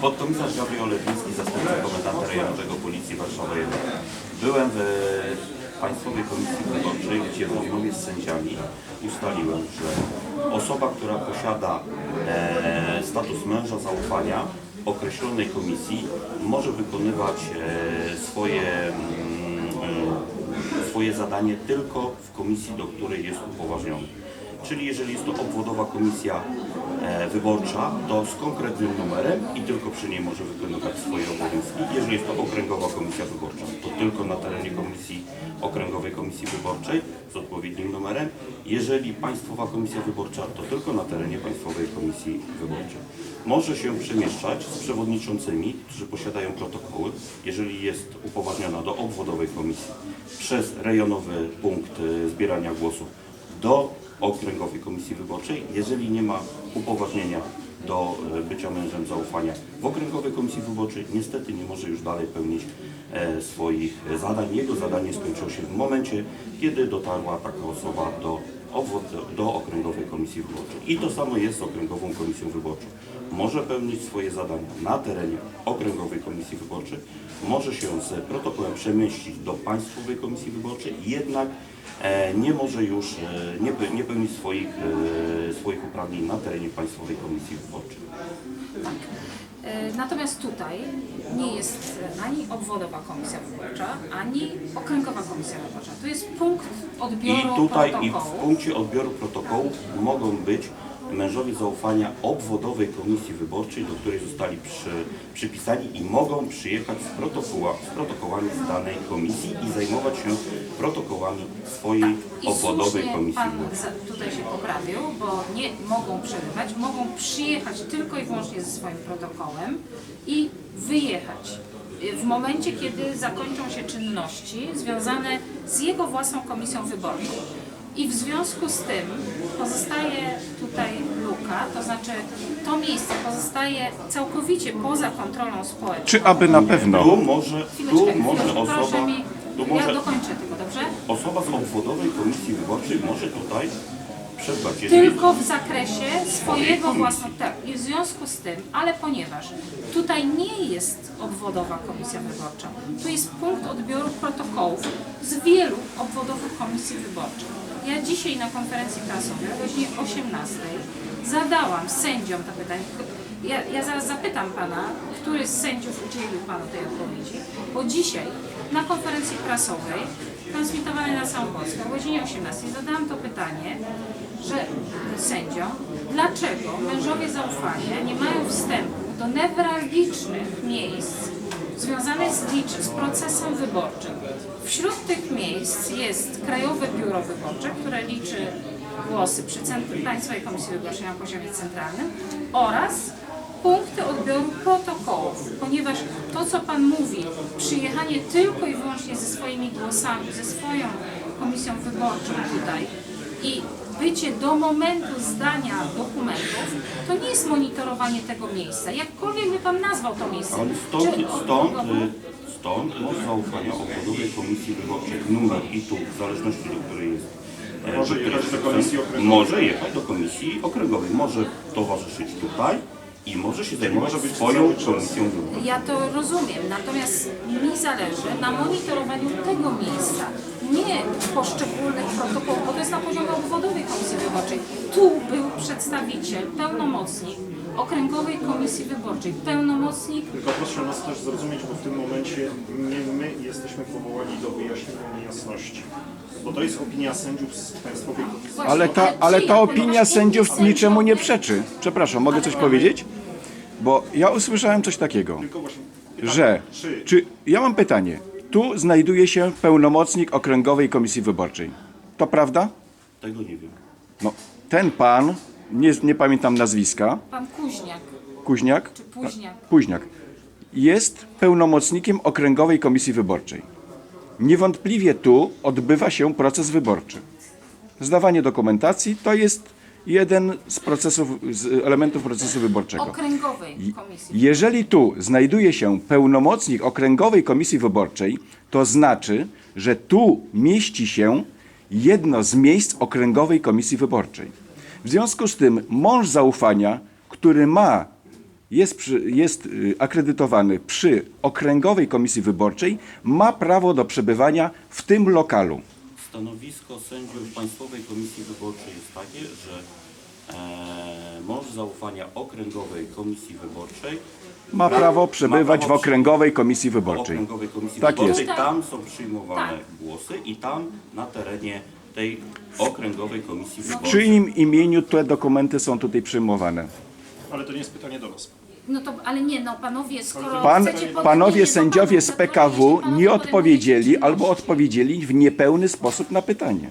Podkomisarz Gabriel Lewiński, zastępca komendanta rejonowego Policji Warszawa 1. Byłem w Państwowej Komisji Wyborczej, gdzie w rozmowie z sędziami ustaliłem, że osoba, która posiada e, status męża zaufania określonej komisji może wykonywać e, swoje, mm, e, swoje zadanie tylko w komisji, do której jest upoważniony. Czyli jeżeli jest to obwodowa komisja wyborcza, to z konkretnym numerem i tylko przy niej może wykonywać swoje obowiązki. Jeżeli jest to okręgowa komisja wyborcza, to tylko na terenie komisji okręgowej komisji wyborczej z odpowiednim numerem. Jeżeli państwowa komisja wyborcza, to tylko na terenie państwowej komisji wyborczej. Może się przemieszczać z przewodniczącymi, którzy posiadają protokoły, jeżeli jest upoważniona do obwodowej komisji przez rejonowy punkt e, zbierania głosów do okręgowej komisji wyborczej, jeżeli nie ma upoważnienia do e, bycia mężem zaufania w okręgowej komisji wyborczej, niestety nie może już dalej pełnić e, swoich zadań. Jego zadanie skończyło się w momencie, kiedy dotarła taka osoba do, obwod- do okręgowej komisji wyborczej. I to samo jest z okręgową komisją wyborczą. Może pełnić swoje zadania na terenie okręgowej komisji wyborczej, może się z protokołem przemieścić do państwowej komisji wyborczej, jednak e, nie może już e, nie, nie pełnić swoich, e, swoich uprawnień na terenie Państwowej Komisji Wyborczej. E, Natomiast tutaj nie jest ani obwodowa komisja wyborcza, ani okręgowa komisja wyborcza. To jest punkt I odbioru tutaj i w protokołu. punkcie odbioru protokołów mogą być mężowie zaufania obwodowej komisji wyborczej, do której zostali przy, przypisani i mogą przyjechać z, protokoła, z protokołami z danej komisji i zajmować się protokołami swojej I obwodowej słusznie komisji Pan wyborczej. tutaj się poprawił, bo nie mogą przebywać, mogą przyjechać tylko i wyłącznie ze swoim protokołem i wyjechać w momencie, kiedy zakończą się czynności związane z jego własną komisją wyborczą. I w związku z tym pozostaje tutaj luka, to znaczy to miejsce pozostaje całkowicie poza kontrolą społeczną. Czy aby na pewno? Tu może, tu Chwileczkę, może chwileczkę, proszę osoba, mi, tu ja może dokończę tylko, dobrze? osoba z obwodowej komisji wyborczej może tutaj przebywać. Jeżeli Tylko w zakresie swojego własnego. Tak, i w związku z tym, ale ponieważ tutaj nie jest obwodowa komisja wyborcza, tu jest punkt odbioru protokołów z wielu obwodowych komisji wyborczych. Ja dzisiaj na konferencji prasowej o godzinie 18 zadałam sędziom to pytanie. Ja, ja zaraz zapytam pana, który z sędziów udzielił panu tej odpowiedzi, bo dzisiaj na konferencji prasowej transmitowanej na całą Polskę o godzinie 18 zadałam to pytanie, że sędziom, dlaczego mężowie zaufania nie mają wstępu do newralgicznych miejsc związanych z, licz- z procesem wyborczym. Wśród tych miejsc jest Krajowe Biuro Wyborcze, które liczy głosy przy Państwowej Komisji Wyborczej na poziomie centralnym oraz punkty odbioru protokołów, ponieważ to, co Pan mówi, przyjechanie tylko i wyłącznie ze swoimi głosami, ze swoją komisją wyborczą tutaj i bycie do momentu zdania dokumentów, to nie jest monitorowanie tego miejsca. Jakkolwiek by Pan nazwał to miejsce. Ale stąd, Czy- stąd, y, stąd y, zaufania obwodowej komisji wyborczej numer i tu, w zależności do której jest. e, Może jechać do komisji okręgowej. Może jechać do komisji okręgowej, może towarzyszyć tutaj i może się zajmować może być swoją komisją wyborczą. Ja to rozumiem, natomiast mi zależy na monitorowaniu tego miejsca, nie poszczególnych protokołów, bo to jest na poziomie obwodowej komisji wyborczej. Tu był przedstawiciel, pełnomocnik Okręgowej Komisji Wyborczej, pełnomocnik Tylko proszę nas też zrozumieć, bo w tym momencie nie my jesteśmy powołani do wyjaśnienia niejasności. Bo to jest opinia sędziów z Państwowej Komisji. Ale ta, ale ta opinia sędziów niczemu nie przeczy. Przepraszam, mogę coś powiedzieć? Bo ja usłyszałem coś takiego, że czy czy ja mam pytanie. Tu znajduje się pełnomocnik Okręgowej Komisji Wyborczej. To prawda? Tego nie wiem. No, ten pan, nie, nie pamiętam nazwiska, Pan Kuźniak, Kuźniak, czy Późniak. Późniak, jest pełnomocnikiem Okręgowej Komisji Wyborczej. Niewątpliwie tu odbywa się proces wyborczy. Zdawanie dokumentacji to jest jeden z procesów, z elementów procesu wyborczego. Okręgowej Komisji. Jeżeli tu znajduje się pełnomocnik Okręgowej Komisji Wyborczej, to znaczy, że tu mieści się jedno z miejsc Okręgowej Komisji Wyborczej. W związku z tym mąż zaufania, który ma jest, przy, jest y, akredytowany przy Okręgowej Komisji Wyborczej, ma prawo do przebywania w tym lokalu. Stanowisko sędziów Państwowej Komisji Wyborczej jest takie, że e, mąż zaufania Okręgowej Komisji Wyborczej Ma prawo przebywać w prawo Okręgowej Komisji Wyborczej. Okręgowej Komisji Tak Wyborczej. jest. Tam są przyjmowane Tak. głosy i tam na terenie tej Okręgowej Komisji W Wyborczej. czyim imieniu te dokumenty są tutaj przyjmowane? Ale to nie jest pytanie do Was. No to, ale nie, no panowie, skoro Pan, chcecie podać panowie sędziowie z no PKW panowie nie odpowiedzieli albo odpowiedzieli w niepełny sposób na pytanie.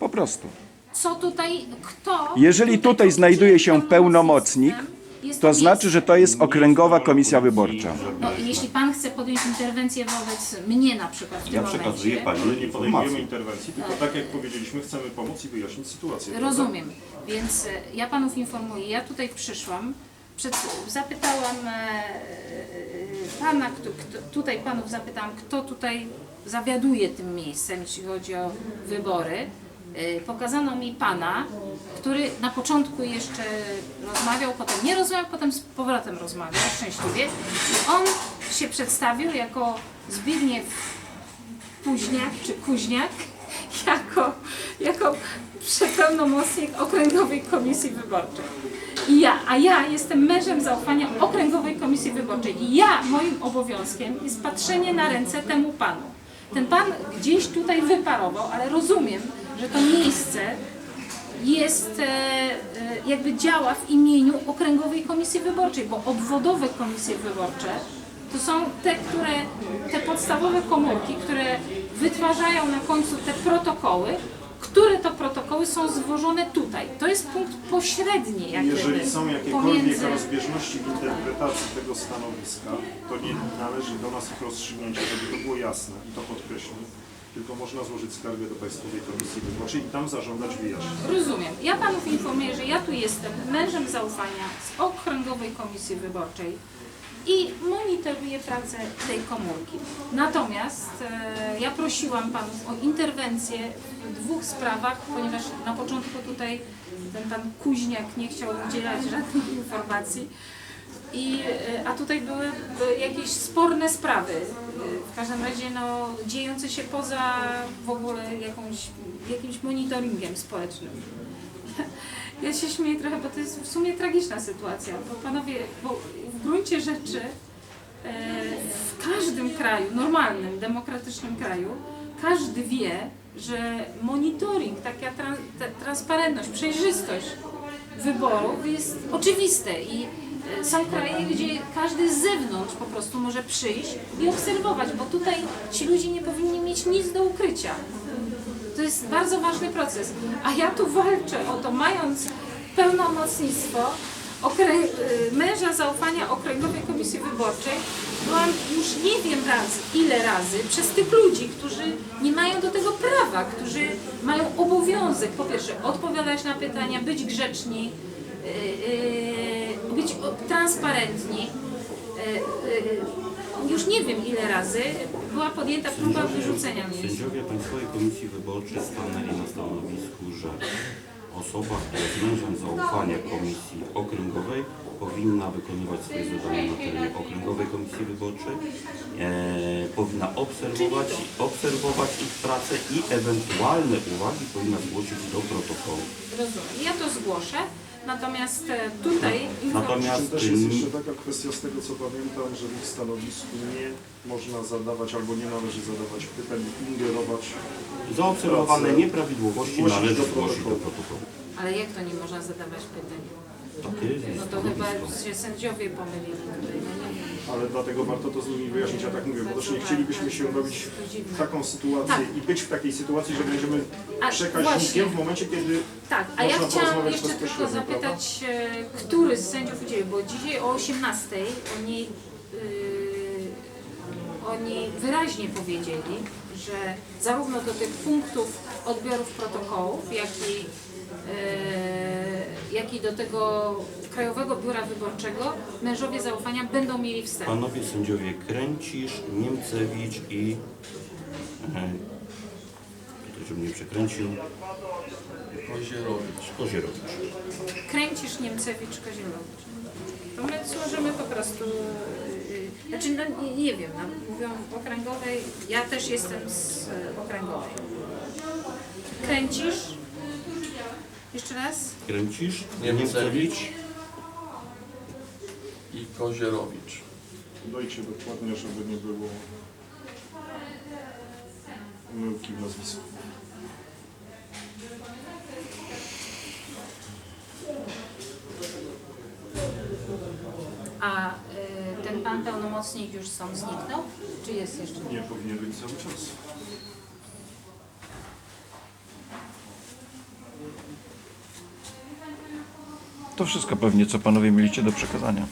Po prostu. Co tutaj, kto... Jeżeli tutaj znajduje się pełnomocnik, jest To znaczy, że to jest Okręgowa Komisja Wyborcza. No, i jeśli pan chce podjąć interwencję wobec mnie na przykład w tym Ja przekazuję momencie... Pani Ale nie podejmujemy informację. interwencji, tylko tak jak powiedzieliśmy, chcemy pomóc i wyjaśnić sytuację. prawda? Rozumiem, więc e, ja panów informuję, ja tutaj przyszłam, przed, zapytałam e, e, pana, kto, kto, tutaj panów zapytałam, kto tutaj zawiaduje tym miejscem, jeśli chodzi o wybory. E, Pokazano mi pana, który na początku jeszcze rozmawiał, potem nie rozmawiał, potem z powrotem rozmawiał szczęśliwie. I on się przedstawił jako Zbigniew Późniak czy Kuźniak jako, jako przepełnomocnik Okręgowej Komisji Wyborczej. I ja, a ja jestem mężem zaufania Okręgowej Komisji Wyborczej. I ja, moim obowiązkiem jest patrzenie na ręce temu panu. Ten pan gdzieś tutaj wyparował, ale rozumiem, że to miejsce jest, e, e, jakby działa w imieniu Okręgowej Komisji Wyborczej, bo obwodowe komisje wyborcze to są te, które, te podstawowe komórki, które wytwarzają na końcu te protokoły, które to protokoły są złożone tutaj. To jest punkt pośredni jak Jeżeli są jakiekolwiek pomiędzy... rozbieżności w interpretacji tego stanowiska, to nie należy do nas ich rozstrzygnięcia, żeby to było jasne i to podkreślam. Tylko można złożyć skargę do Państwowej Komisji Wyborczej i tam zażądać wyjaśnień. Rozumiem. Ja panów informuję, że ja tu jestem mężem zaufania z Okręgowej Komisji Wyborczej i monitoruję pracę tej komórki. Natomiast e, ja prosiłam panów o interwencję w dwóch sprawach, ponieważ na początku tutaj ten pan Kuźniak nie chciał udzielać żadnych informacji. I, e, a tutaj były były jakieś sporne sprawy, e, w każdym razie no, dziejące się poza w ogóle jakąś, jakimś monitoringiem społecznym. Ja się śmieję trochę, bo to jest w sumie tragiczna sytuacja, bo panowie, bo w gruncie rzeczy e, w każdym kraju, normalnym, demokratycznym kraju, każdy wie, że monitoring, taka tran, ta transparentność, przejrzystość wyborów jest oczywiste i e, są kraje, gdzie każdy z zewnątrz po prostu może przyjść i obserwować, bo tutaj ci ludzie nie powinni mieć nic do ukrycia. To jest bardzo ważny proces. A ja tu walczę o to, mając pełnomocnictwo okrę... y, męża zaufania Okręgowej Komisji Wyborczej, byłam już nie wiem razy, ile razy przez tych ludzi, którzy nie mają do tego prawa, którzy mają obowiązek po pierwsze odpowiadać na pytania, być grzeczni, y, y, być transparentni. Już nie wiem ile razy była podjęta próba wyrzucenia mnie. Sędziowie Państwowej Komisji Wyborczej stanęli na stanowisku, że osoba, która jest mężem zaufania Komisji Okręgowej powinna wykonywać swoje zadania na terenie Okręgowej Komisji Wyborczej, e, powinna obserwować, obserwować ich pracę i ewentualne uwagi powinna zgłosić do protokołu. Rozumiem. Ja to zgłoszę, natomiast e, tutaj Natomiast też jest jeszcze taka kwestia z tego co pamiętam, że w ich stanowisku nie można zadawać albo nie należy zadawać pytań, ingerować. zaobserwowane nieprawidłowości Zgłosić należy do zgłosić do protokołu. protokołu. Ale jak to nie można zadawać pytań? Takie jest No to chyba stanowisko. się sędziowie pomylili tutaj, no nie wiem. Ale dlatego warto to z nimi wyjaśnić, ja tak mówię, bo też nie chcielibyśmy się bawić w taką sytuację Tak. i być w takiej sytuacji, że będziemy A, właśnie. przekaźnikiem w momencie, kiedy Tak, a ja Można chciałam porozmawiać jeszcze tylko bezpośrednio, zapytać, e, który z sędziów udzielił, bo dzisiaj o 18 oni, yy, oni wyraźnie powiedzieli, że zarówno do tych punktów odbiorów protokołów, jak i, yy, jak i do tego Krajowego Biura Wyborczego mężowie zaufania będą mieli wstęp. Panowie sędziowie Kręcisz, Niemcewicz i e, tutaj, żebym nie przekręcił Kozierowicz. Kozierowicz. Kręcisz Niemcewicz Kozielowicz. To my złożymy po prostu, yy, znaczy no nie, nie wiem, no, mówią okręgowej, ja też jestem z y, okręgowej. Kręcisz? Jeszcze raz? Kręcisz? Niemcewicz i Kozierowicz. Dojcie dokładnie, żeby nie było pomyłki w nazwisku. A y, ten pan pełnomocnik już stąd zniknął? Czy jest jeszcze? Nie powinien być cały czas. To wszystko pewnie, co panowie mieliście do przekazania.